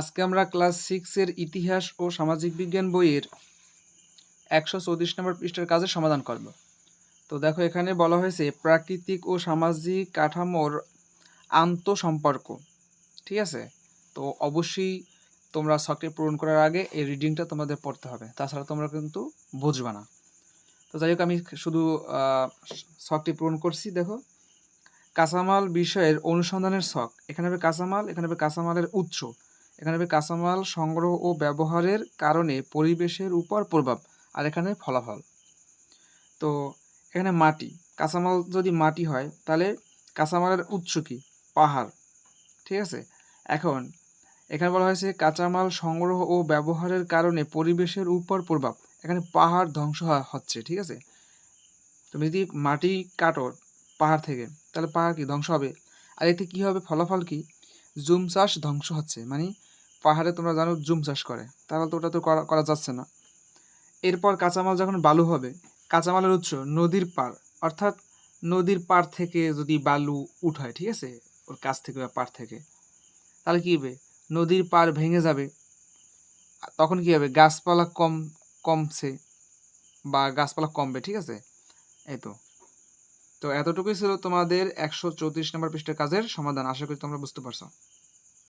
আজকে আমরা ক্লাস সিক্সের ইতিহাস ও সামাজিক বিজ্ঞান বইয়ের একশো চৌত্রিশ নম্বর পৃষ্ঠার কাজের সমাধান করব। তো দেখো এখানে বলা হয়েছে প্রাকৃতিক ও সামাজিক কাঠামোর আন্তঃসম্পর্ক, ঠিক আছে? তো অবশ্যই তোমরা শখটি পূরণ করার আগে এই রিডিংটা তোমাদের পড়তে হবে, তাছাড়া তোমরা কিন্তু বুঝবে না। তো যাই হোক, আমি শুধু শখটি পূরণ করছি, দেখো। কাঁচামাল বিষয়ের অনুসন্ধানের শখ, এখানে হবে কাঁচামাল, এখানে হবে কাঁচামালের উৎস। এখানে কাঁচামাল সংগ্রহ ও ব্যবহারের কারণে পরিবেশের উপর প্রভাব আর এখানে ফলাফল। তো এখানে মাটি, কাঁচামাল যদি মাটি হয়, তাহলে কাঁচামালের উৎস কি? পাহাড়। ঠিক আছে? এখন এখানে বলা হয়েছে কাঁচামাল সংগ্রহ ও ব্যবহারের কারণে পরিবেশের উপর প্রভাব, এখানে পাহাড় ধ্বংস হচ্ছে, ঠিক আছে? তুমি যদি মাটি কাটো পাহাড় থেকে, তাহলে পাহাড় কি ধ্বংস হবে? আর এতে কী হবে? ফলাফল কি? জুম চাষ ধ্বংস হচ্ছে মানে পাহাড়ে তোমরা জানো জুম চাষ করে। তাহলে তো ওটা তো করা যাচ্ছে না। এরপর কাঁচামাল যখন বালু হবে, কাঁচামালের উৎস নদীর পার অর্থাৎ নদীর পার থেকে যদি বালু উঠায় ঠিক আছে? ওর কাছ থেকে বা পার থেকে। তাহলে কি হবে? নদীর পার ভেঙে যাবে। তখন কি হবে? গাছপালা কম কমছে বা গাছপালা কমবে, ঠিক আছে? এই তো। তো এতটুকুই ছিল তোমাদের একশো চৌত্রিশ নম্বর পৃষ্ঠের কাজের সমাধান। আশা করি তোমরা বুঝতে পারছ।